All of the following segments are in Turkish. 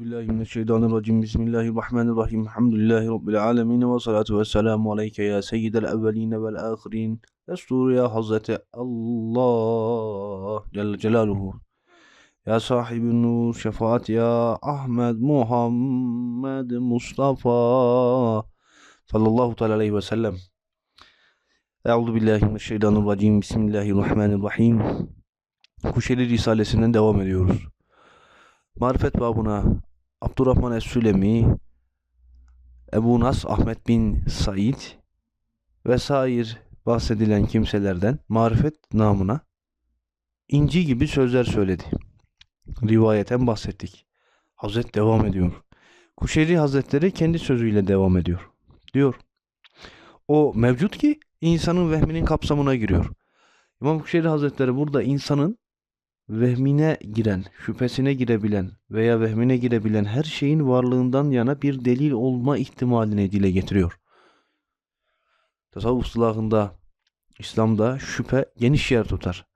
billahi mineşşeytanirracim. Bismillahirrahmanirrahim. Elhamdülillahi rabbil alamin ve salatu vesselamu aleyke ya seyyidel evvelin vel ahirin. Destur ya Hazreti Allah Celle Celaluhu. Ya sahibi nur şefaat ya Ahmed Muhammed Mustafa sallallahu teala aleyhi ve sellem. Euzu billahi mineşşeytanirracim. Bismillahirrahmanirrahim. Kuşeli Risalesinden devam ediyoruz. Marifet babına Abdurrahman Es-Sülemi, Ebu Nas Ahmet bin Said vesair bahsedilen kimselerden marifet namına inci gibi sözler söyledi. Rivayeten bahsettik. Hazret devam ediyor. Kuşeyri Hazretleri kendi sözüyle devam ediyor. Diyor. O mevcut ki insanın vehminin kapsamına giriyor. İmam Kuşeyri Hazretleri burada insanın vehmine giren, şüphesine girebilen veya vehmine girebilen her şeyin varlığından yana bir delil olma ihtimalini dile getiriyor. Tasavvuf ıslahında, İslam'da şüphe geniş yer tutar.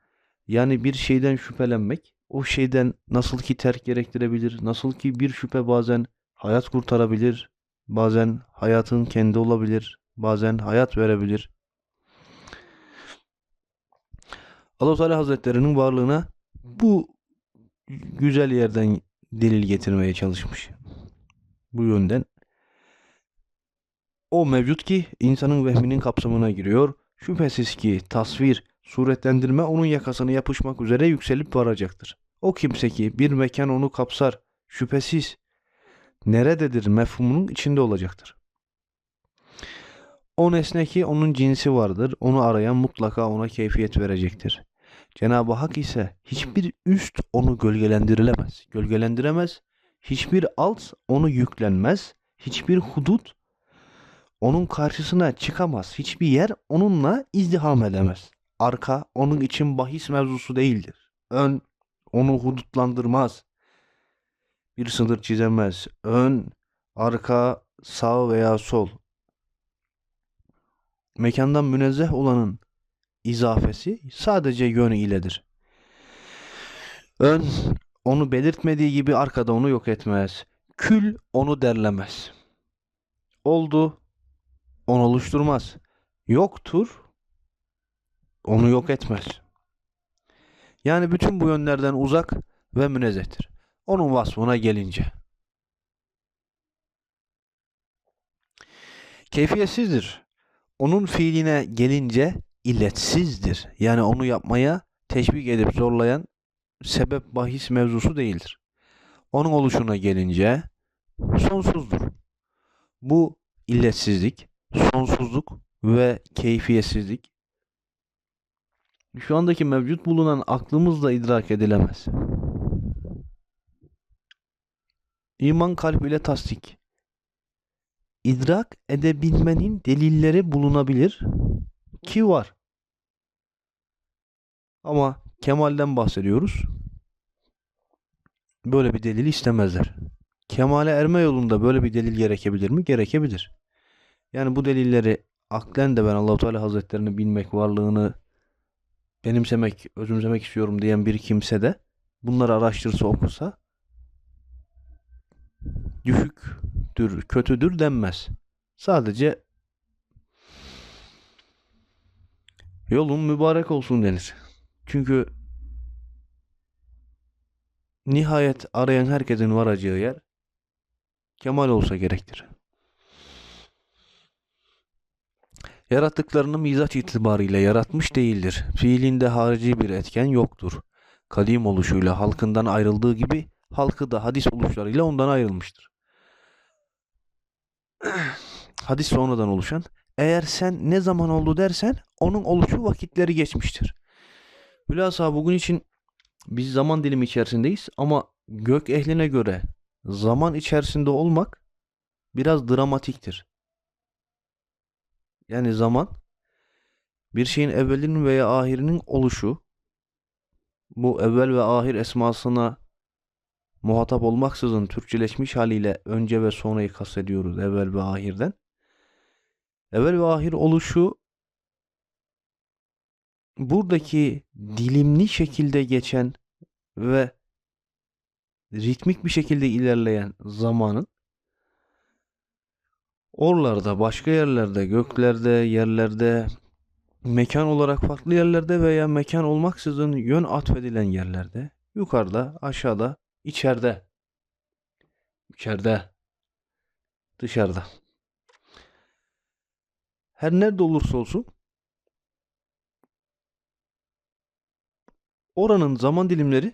Yani bir şeyden şüphelenmek, o şeyden nasıl ki terk gerektirebilir, nasıl ki bir şüphe bazen hayat kurtarabilir, bazen hayatın kendi olabilir, bazen hayat verebilir. Allah Teala Hazretlerinin varlığına bu güzel yerden delil getirmeye çalışmış. Bu yönden o mevcut ki insanın vehminin kapsamına giriyor. Şüphesiz ki tasvir, suretlendirme onun yakasına yapışmak üzere yükselip varacaktır. O kimse ki bir mekan onu kapsar, şüphesiz nerededir mefhumunun içinde olacaktır. O nesne ki onun cinsi vardır, onu arayan mutlaka ona keyfiyet verecektir. Cenab-ı Hak ise hiçbir üst onu gölgelendirilemez. Gölgelendiremez. Hiçbir alt onu yüklenmez. Hiçbir hudut onun karşısına çıkamaz. Hiçbir yer onunla izdiham edemez. Arka onun için bahis mevzusu değildir. Ön onu hudutlandırmaz. Bir sınır çizemez. Ön, arka, sağ veya sol. Mekandan münezzeh olanın izafesi sadece yön iledir. Ön onu belirtmediği gibi arkada onu yok etmez. Kül onu derlemez. Oldu onu oluşturmaz. Yoktur onu yok etmez. Yani bütün bu yönlerden uzak ve münezzehtir. Onun vasfına gelince. Keyfiyetsizdir. Onun fiiline gelince illetsizdir. Yani onu yapmaya teşvik edip zorlayan sebep bahis mevzusu değildir. Onun oluşuna gelince sonsuzdur. Bu illetsizlik, sonsuzluk ve keyfiyetsizlik şu andaki mevcut bulunan aklımızla idrak edilemez. İman kalp ile tasdik. İdrak edebilmenin delilleri bulunabilir ki var. Ama kemalden bahsediyoruz. Böyle bir delil istemezler. Kemale erme yolunda böyle bir delil gerekebilir mi? Gerekebilir. Yani bu delilleri aklen de ben Allahu Teala Hazretlerini bilmek, varlığını benimsemek, özümsemek istiyorum diyen bir kimse de bunları araştırsa, okusa düşüktür, kötüdür denmez. Sadece yolun mübarek olsun denir. Çünkü nihayet arayan herkesin varacağı yer kemal olsa gerektir. Yarattıklarını mizaç itibariyle yaratmış değildir. Fiilinde harici bir etken yoktur. Kadim oluşuyla halkından ayrıldığı gibi halkı da hadis oluşlarıyla ondan ayrılmıştır. hadis sonradan oluşan. Eğer sen ne zaman oldu dersen onun oluşu vakitleri geçmiştir. Hülasa bugün için biz zaman dilimi içerisindeyiz ama gök ehline göre zaman içerisinde olmak biraz dramatiktir. Yani zaman bir şeyin evvelinin veya ahirinin oluşu bu evvel ve ahir esmasına muhatap olmaksızın Türkçeleşmiş haliyle önce ve sonrayı kastediyoruz evvel ve ahirden. Evvel ve ahir oluşu buradaki dilimli şekilde geçen ve ritmik bir şekilde ilerleyen zamanın oralarda, başka yerlerde, göklerde, yerlerde, mekan olarak farklı yerlerde veya mekan olmaksızın yön atfedilen yerlerde, yukarıda, aşağıda, içeride, içeride, dışarıda. Her nerede olursa olsun oranın zaman dilimleri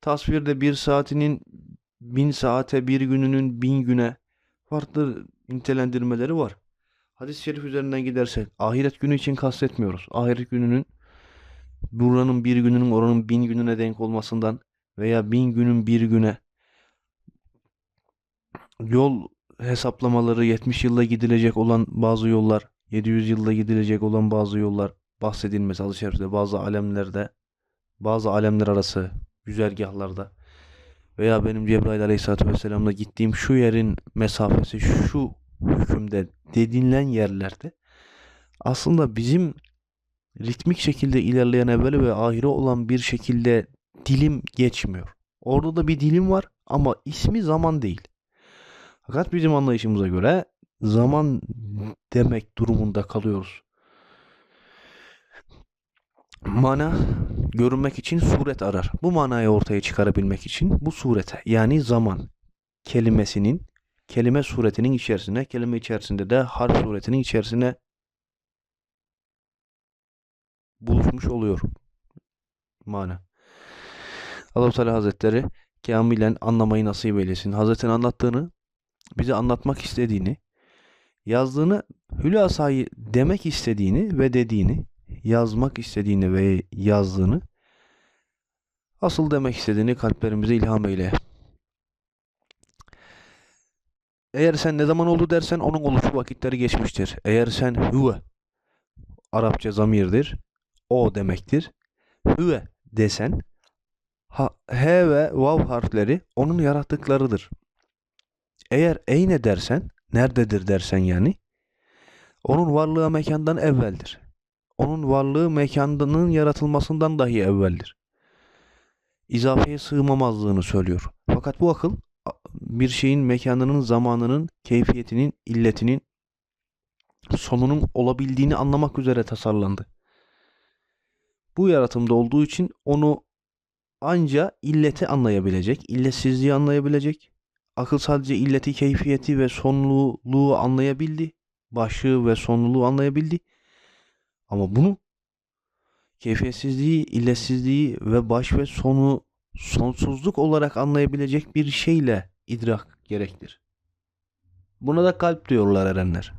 tasvirde bir saatinin bin saate, bir gününün bin güne farklı nitelendirmeleri var. Hadis-i şerif üzerinden gidersek ahiret günü için kastetmiyoruz. Ahiret gününün buranın bir gününün oranın bin gününe denk olmasından veya bin günün bir güne yol hesaplamaları 70 yılda gidilecek olan bazı yollar 700 yılda gidilecek olan bazı yollar bahsedilmesi hadis-i şerifte bazı alemlerde bazı alemler arası güzergahlarda veya benim Cebrail Aleyhisselatü Vesselam'la gittiğim şu yerin mesafesi şu hükümde dediğilen yerlerde aslında bizim ritmik şekilde ilerleyen evveli ve ahire olan bir şekilde dilim geçmiyor. Orada da bir dilim var ama ismi zaman değil. Fakat bizim anlayışımıza göre zaman demek durumunda kalıyoruz. Mana görünmek için suret arar. Bu manayı ortaya çıkarabilmek için bu surete yani zaman kelimesinin kelime suretinin içerisine, kelime içerisinde de harf suretinin içerisine buluşmuş oluyor mana. Allah Teala Hazretleri kamilen anlamayı nasip eylesin. Hazretin anlattığını, bize anlatmak istediğini, yazdığını, hülasayı demek istediğini ve dediğini, yazmak istediğini ve yazdığını, asıl demek istediğini kalplerimize ilham eyle. Eğer sen ne zaman oldu dersen onun oluşu vakitleri geçmiştir. Eğer sen huve Arapça zamirdir. O demektir. Huve desen ha, he ve vav harfleri onun yarattıklarıdır. Eğer eyne dersen, nerededir dersen yani, onun varlığı mekandan evveldir. Onun varlığı mekanının yaratılmasından dahi evveldir. İzafeye sığmamazlığını söylüyor. Fakat bu akıl bir şeyin mekanının, zamanının, keyfiyetinin, illetinin, sonunun olabildiğini anlamak üzere tasarlandı. Bu yaratımda olduğu için onu anca illeti anlayabilecek, illetsizliği anlayabilecek. Akıl sadece illeti, keyfiyeti ve sonluluğu anlayabildi. Başlığı ve sonluluğu anlayabildi. Ama bunu keyfiyetsizliği, illetsizliği ve baş ve sonu sonsuzluk olarak anlayabilecek bir şeyle idrak gerektir. Buna da kalp diyorlar erenler.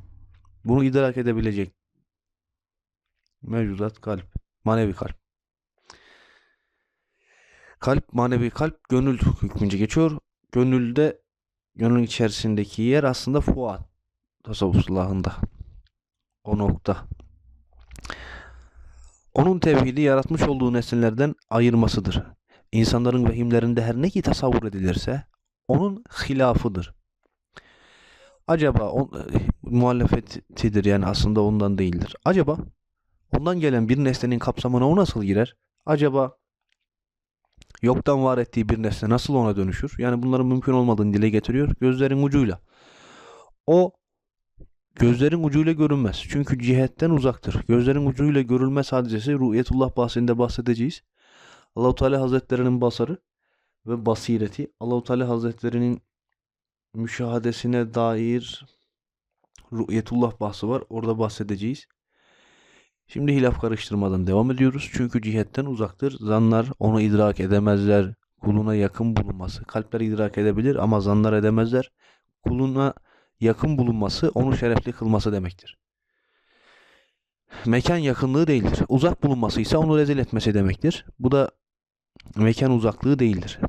Bunu idrak edebilecek mevcudat kalp, manevi kalp. Kalp, manevi kalp gönül hükmünce geçiyor. Gönülde, gönlün içerisindeki yer aslında fuat tasavvufullahında. O nokta. Onun tevhidi yaratmış olduğu nesillerden ayırmasıdır insanların vehimlerinde her ne ki tasavvur edilirse onun hilafıdır. Acaba on, muhalefetidir yani aslında ondan değildir. Acaba ondan gelen bir nesnenin kapsamına o nasıl girer? Acaba yoktan var ettiği bir nesne nasıl ona dönüşür? Yani bunların mümkün olmadığını dile getiriyor gözlerin ucuyla. O gözlerin ucuyla görünmez. Çünkü cihetten uzaktır. Gözlerin ucuyla görülmez hadisesi ruhiyetullah bahsinde bahsedeceğiz. Allahu Teala Hazretlerinin basarı ve basireti Allahu Teala Hazretlerinin müşahadesine dair ru'yetullah bahsi var. Orada bahsedeceğiz. Şimdi hilaf karıştırmadan devam ediyoruz. Çünkü cihetten uzaktır. Zanlar onu idrak edemezler. Kuluna yakın bulunması. Kalpler idrak edebilir ama zanlar edemezler. Kuluna yakın bulunması onu şerefli kılması demektir. Mekan yakınlığı değildir. Uzak bulunması ise onu rezil etmesi demektir. Bu da mekan uzaklığı değildir.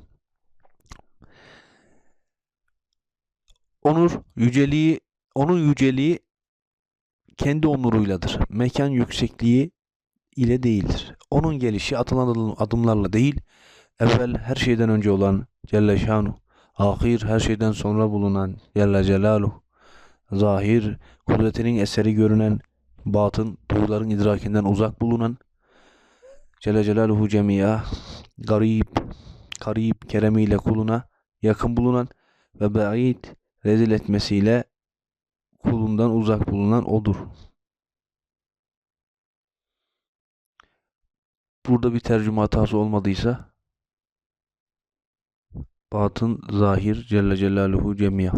Onur yüceliği, onun yüceliği kendi onuruyladır. Mekan yüksekliği ile değildir. Onun gelişi atılan adımlarla değil, evvel her şeyden önce olan Celle Şanu, ahir her şeyden sonra bulunan Celle Celaluhu, zahir kudretinin eseri görünen, batın duyuların idrakinden uzak bulunan Celle Celaluhu cemiya garip, karib keremiyle kuluna yakın bulunan ve ba'id rezil etmesiyle kulundan uzak bulunan odur. Burada bir tercüme hatası olmadıysa batın zahir Celle Celaluhu cemiya.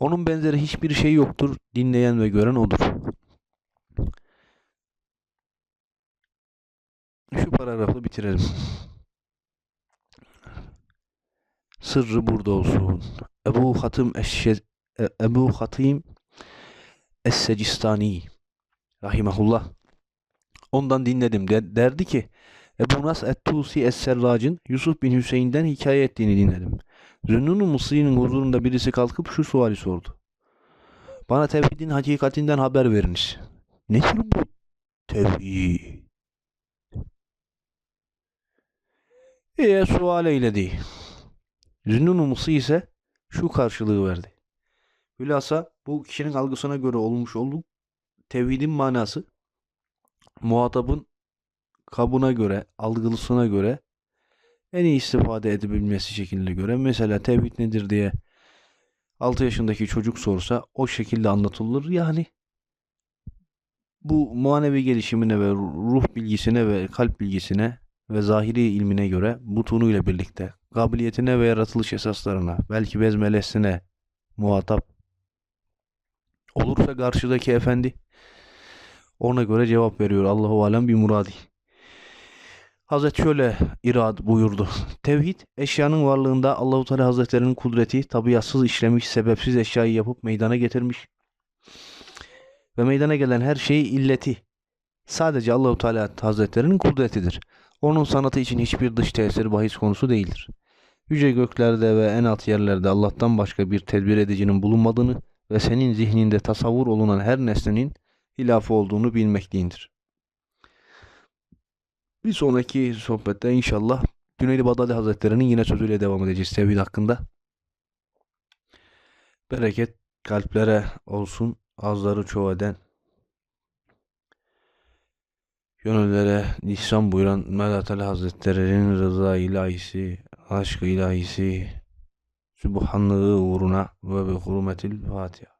Onun benzeri hiçbir şey yoktur. Dinleyen ve gören odur. Şu paragrafı bitirelim. Sırrı burada olsun. Ebu Hatim Eşşe e- Ebu Hatim Es-Secistani rahimehullah. Ondan dinledim. De- derdi ki Ebu Nas Et-Tusi Es-Serrac'ın Yusuf bin Hüseyin'den hikaye ettiğini dinledim. Zünnun-u Mısri'nin huzurunda birisi kalkıp şu suali sordu. Bana tevhidin hakikatinden haber veriniz. Nedir bu tevhid? Eğer sual eyledi. Zünnun-u Mısri ise şu karşılığı verdi. Hülasa bu kişinin algısına göre olmuş olduğu tevhidin manası muhatabın kabına göre, algılısına göre en iyi istifade edebilmesi şekilde göre mesela tevhid nedir diye 6 yaşındaki çocuk sorsa o şekilde anlatılır. Yani bu manevi gelişimine ve ruh bilgisine ve kalp bilgisine ve zahiri ilmine göre butunuyla birlikte kabiliyetine ve yaratılış esaslarına belki bezmelesine muhatap olursa karşıdaki efendi ona göre cevap veriyor. Allahu alem bir muradi. Hazret şöyle irad buyurdu. Tevhid eşyanın varlığında Allahu Teala Hazretlerinin kudreti tabiatsız işlemiş, sebepsiz eşyayı yapıp meydana getirmiş. Ve meydana gelen her şey illeti sadece Allahu Teala Hazretlerinin kudretidir. Onun sanatı için hiçbir dış tesir bahis konusu değildir. Yüce göklerde ve en alt yerlerde Allah'tan başka bir tedbir edicinin bulunmadığını ve senin zihninde tasavvur olunan her nesnenin hilafı olduğunu bilmekliyindir. Bir sonraki sohbette inşallah Cüneydi Bağdadi Hazretleri'nin yine sözüyle devam edeceğiz tevhid hakkında. Bereket kalplere olsun, azları çoğu eden, gönüllere ihsan buyuran Mevla Hazretleri'nin rıza ilahisi, aşk ilahisi, sübhanlığı uğruna ve bi hurmetil Fatiha.